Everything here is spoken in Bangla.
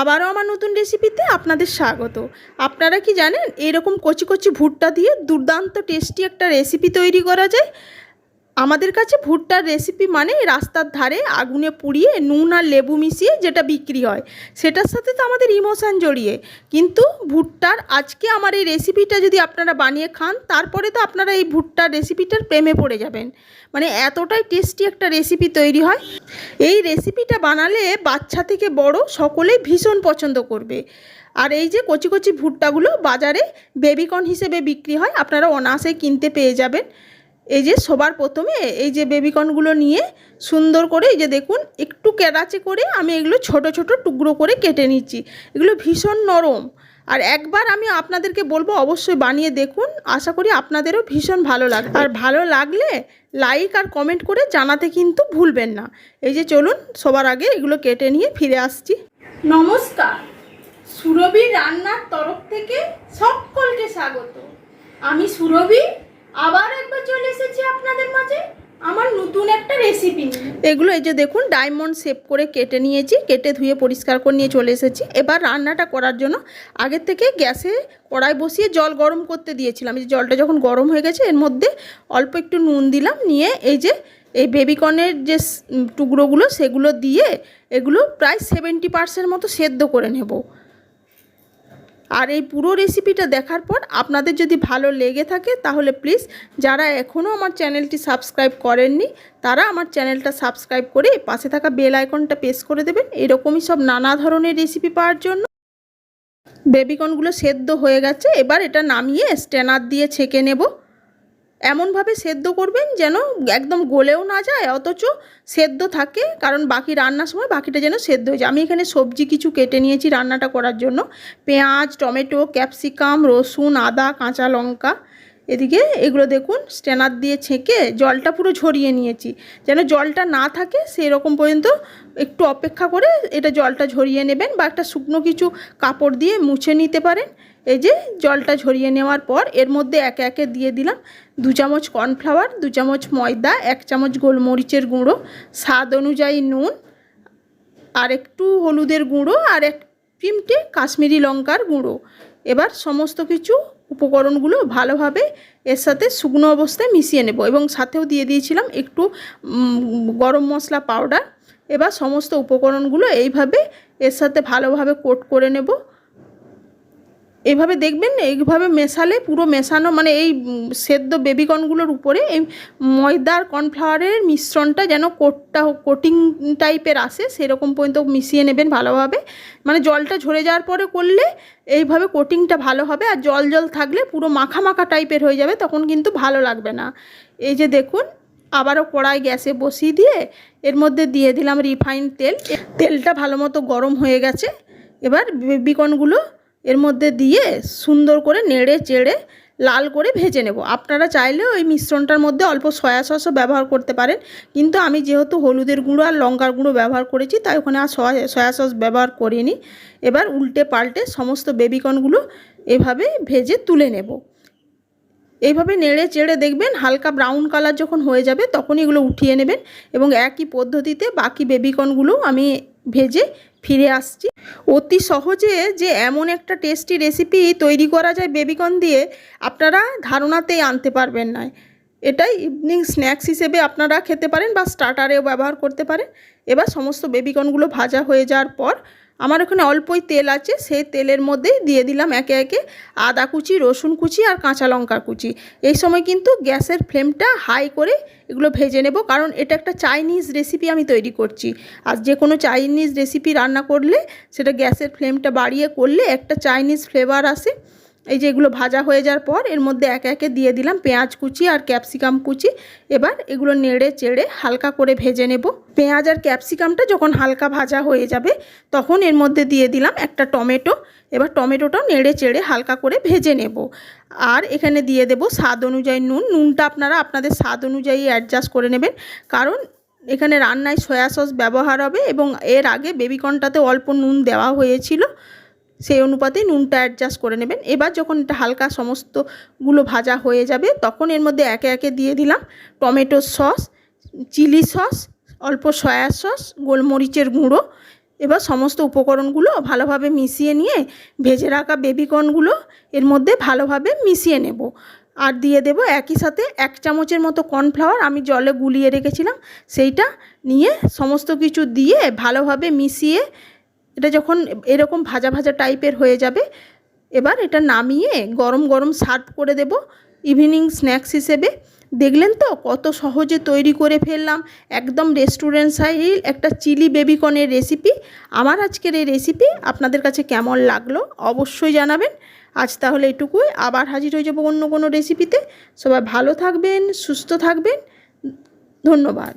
আবারও আমার নতুন রেসিপিতে আপনাদের স্বাগত। আপনারা কি জানেন, এরকম কচি কচি ভুট্টা দিয়ে দুর্দান্ত টেস্টি একটা রেসিপি তৈরি করা যায়। আমাদের কাছে ভুট্টার রেসিপি মানে রাস্তার ধারে আগুনে পুড়িয়ে নুন আর লেবু মিশিয়ে যেটা বিক্রি হয়, সেটার সাথে তো আমাদের ইমোশান জড়িয়ে। কিন্তু ভুট্টার, আজকে আমার এই রেসিপিটা যদি আপনারা বানিয়ে খান, তারপরে তো আপনারা এই ভুট্টার রেসিপিটার প্রেমে পড়ে যাবেন। মানে এতটাই টেস্টি একটা রেসিপি তৈরি হয়। এই রেসিপিটা বানালে বাচ্চা থেকে বড় সকলেই ভীষণ পছন্দ করবে। আর এই যে কচি কচি ভুট্টাগুলো বাজারে বেবিকর্ন হিসেবে বিক্রি হয়, আপনারা অনায়াসে কিনতে পেয়ে যাবেন। এই যে সবার প্রথমে এই যে বেবিকর্নগুলো নিয়ে সুন্দর করে এই যে দেখুন, একটু কেরাচে করে আমি এগুলো ছোট ছোট টুকরো করে কেটে নিচ্ছি। এগুলো ভীষণ নরম। আর একবার আমি আপনাদেরকে বলব অবশ্যই বানিয়ে দেখুন। আশা করি আপনাদেরও ভীষণ ভালো লাগবে। আর ভালো লাগলে লাইক আর কমেন্ট করে জানাতে কিন্তু ভুলবেন না। এই যে চলুন, সবার আগে এগুলো কেটে নিয়ে ফিরে আসছি। নমস্কার। সুরভি রান্নার তরফ থেকে সকলকে স্বাগত। আমি সুরভি আবার একবার চলে এসেছি আপনাদের মাঝে আমার নতুন একটা রেসিপি এগুলো এই যে দেখুন ডায়মন্ড শেপ করে কেটে নিয়েছি, কেটে ধুয়ে পরিষ্কার করে নিয়ে চলে এসেছি। এবার রান্নাটা করার জন্য আগের থেকে গ্যাসে কড়াই বসিয়ে জল গরম করতে দিয়েছিলাম। এই যে জলটা যখন গরম হয়ে গেছে, এর মধ্যে অল্প একটু নুন দিলাম, নিয়ে এই যে এই বেবিকর্নের যে টুকরোগুলো, সেগুলো দিয়ে এগুলো প্রায় সেভেন্টি পার্সেন্ট মতো সেদ্ধ করে নেব। আর এই পুরো রেসিপিটা দেখার পর আপনাদের যদি ভালো লেগে থাকে, তাহলে প্লিজ যারা এখনও আমার চ্যানেলটি সাবস্ক্রাইব করেননি, তারা আমার চ্যানেলটা সাবস্ক্রাইব করে পাশে থাকা বেল আইকনটা প্রেস করে দেবেন। এরকমই সব নানা ধরনের রেসিপি পাওয়ার জন্য। বেবিকনগুলো সেদ্ধ হয়ে গেছে, এবার এটা নামিয়ে স্ট্যানার দিয়ে ছেঁকে নেব। এমনভাবে সেদ্ধ করবেন যেন একদম গলেও না যায়, অথচ সেদ্ধ থাকে। কারণ বাকি রান্নার সময় বাকিটা যেন সেদ্ধ হয়ে যায়। আমি এখানে সবজি কিছু কেটে নিয়েছি রান্নাটা করার জন্য। পেঁয়াজ, টমেটো, ক্যাপসিকাম, রসুন, আদা, কাঁচা লঙ্কা। এদিকে এগুলো দেখুন, স্ট্যানার দিয়ে ছেঁকে জলটা পুরো ঝরিয়ে নিয়েছি। যেন জলটা না থাকে সেই রকম পর্যন্ত একটু অপেক্ষা করে এটা জলটা ঝরিয়ে নেবেন বা একটা শুকনো কিছু কাপড় দিয়ে মুছে নিতে পারেন। এই যে জলটা ঝরিয়ে নেওয়ার পর এর মধ্যে একে একে দিয়ে দিলাম দু চামচ কর্নফ্লাওয়ার, দু চামচ ময়দা, এক চামচ গোলমরিচের গুঁড়ো, স্বাদ অনুযায়ী নুন, আর একটু হলুদের গুঁড়ো আর এক চিমটে কাশ্মীরি লঙ্কার গুঁড়ো। এবার সমস্ত কিছু উপকরণগুলো ভালোভাবে এর সাথে শুকনো অবস্থায় মিশিয়ে নেব এবং সাথেও দিয়ে দিয়েছিলাম একটু গরম মশলা পাউডার। এবার সমস্ত উপকরণগুলো এইভাবে এর সাথে ভালোভাবে কোট করে নেব। এইভাবে দেখবেন এইভাবে মেশালে পুরো মেশানো মানে এই সেদ্ধ বেবিকর্নগুলোর উপরে এই ময়দার কর্নফ্লাওয়ারের মিশ্রণটা যেন কোটটা, কোটিং টাইপের আসে, সেরকম পর্যন্ত মিশিয়ে নেবেন ভালোভাবে। মানে জলটা ঝরে যাওয়ার পরে করলে এইভাবে কোটিংটা ভালো হবে আর জল জল থাকলে পুরো মাখা মাখা টাইপের হয়ে যাবে, তখন কিন্তু ভালো লাগবে না। এই যে দেখুন, আবারও কড়াই গ্যাসে বসিয়ে দিয়ে এর মধ্যে দিয়ে দিলাম রিফাইন তেল। তেলটা ভালো মতো গরম হয়ে গেছে। এবার বেবিকর্নগুলো এর মধ্যে দিয়ে সুন্দর করে নেড়ে চেড়ে লাল করে ভেজে নেব। আপনারা চাইলেও ওই মিশ্রণটার মধ্যে অল্প সয়া সসও ব্যবহার করতে পারেন। কিন্তু আমি যেহেতু হলুদের গুঁড়ো আর লঙ্কার গুঁড়ো ব্যবহার করেছি, তাই ওখানে আর সয়া সয়া সস ব্যবহার করিনি। এবার উল্টে পাল্টে সমস্ত বেবিকনগুলো এভাবে ভেজে তুলে নেব। এইভাবে নেড়ে চেড়ে দেখবেন হালকা ব্রাউন কালার যখন হয়ে যাবে তখন এগুলো উঠিয়ে নেবেন এবং একই পদ্ধতিতে বাকি বেবিকর্নগুলো আমি ভেজে ফিরে আসছি। অতি সহজে যে এমন একটা টেস্টি রেসিপি তৈরি করা যায় বেবিকন দিয়ে, আপনারা ধারণাতেই আনতে পারবেন না। এটাই ইভিনিং স্ন্যাক্স হিসেবে আপনারা খেতে পারেন বা স্টার্টারেও ব্যবহার করতে পারেন। এবার সমস্ত বেবিকর্নগুলো ভাজা হয়ে যাওয়ার পর আমার ওখানে অল্পই তেল আছে, সেই তেলের মধ্যেই দিয়ে দিলাম একে একে আদা কুচি, রসুন কুচি আর কাঁচা লঙ্কা কুচি। এই সময় কিন্তু গ্যাসের ফ্লেমটা হাই করে এগুলো ভেজে নেব, কারণ এটা একটা চাইনিজ রেসিপি আমি তৈরি করছি। আর যে কোনো চাইনিজ রেসিপি রান্না করলে সেটা গ্যাসের ফ্লেমটা বাড়িয়ে করলে একটা চাইনিজ ফ্লেভার আসে। এই যে এগুলো ভাজা হয়ে যাওয়ার পর এর মধ্যে একে একে দিয়ে দিলাম পেঁয়াজ কুচি আর ক্যাপসিকাম কুচি। এবার এগুলো নেড়ে চেড়ে হালকা করে ভেজে নেব। পেঁয়াজ আর ক্যাপসিকামটা যখন হালকা ভাজা হয়ে যাবে, তখন এর মধ্যে দিয়ে দিলাম একটা টমেটো। এবার টমেটোটা নেড়ে চেড়ে হালকা করে ভেজে নেব। আর এখানে দিয়ে দেব স্বাদ অনুযায়ী নুন। নুনটা আপনারা আপনাদের স্বাদ অনুযায়ী অ্যাডজাস্ট করে নেবেন। কারণ এখানে রান্নায় সয়া সস ব্যবহার হবে এবং এর আগে বেবিকর্নটাতে অল্প নুন দেওয়া হয়েছিল। সেই অনুপাতে নুনটা অ্যাডজাস্ট করে নেবেন। এবার যখন এটা হালকা সমস্তগুলো ভাজা হয়ে যাবে, তখন এর মধ্যে একে একে দিয়ে দিলাম টমেটো সস, চিলি সস, অল্প সয়া সস, গোলমরিচের গুঁড়ো। এবার সমস্ত উপকরণগুলো ভালোভাবে মিশিয়ে নিয়ে ভেজে রাখা বেবিকর্নগুলো এর মধ্যে ভালোভাবে মিশিয়ে নেব। আর দিয়ে দেবো একই সাথে এক চামচের মতো কর্নফ্লাওয়ার, আমি জলে গুলিয়ে রেখেছিলাম, সেইটা নিয়ে সমস্ত কিছু দিয়ে ভালোভাবে মিশিয়ে এটা যখন এরকম ভাজা ভাজা টাইপের হয়ে যাবে, এবার এটা নামিয়ে গরম গরম সার্ভ করে দেব ইভিনিং স্ন্যাক্স হিসেবে। দেখলেন তো কত সহজে তৈরি করে ফেললাম, একদম রেস্টুরেন্ট স্টাইল একটা চিলি বেবিকর্নের রেসিপি আমার আজকের এই রেসিপি আপনাদের কাছে কেমন লাগল অবশ্যই জানাবেন। আজ তাহলে এটুকুই, আবার হাজির হয়ে যাব অন্য কোনো রেসিপিতে সবাই ভালো থাকবেন, সুস্থ থাকবেন। ধন্যবাদ।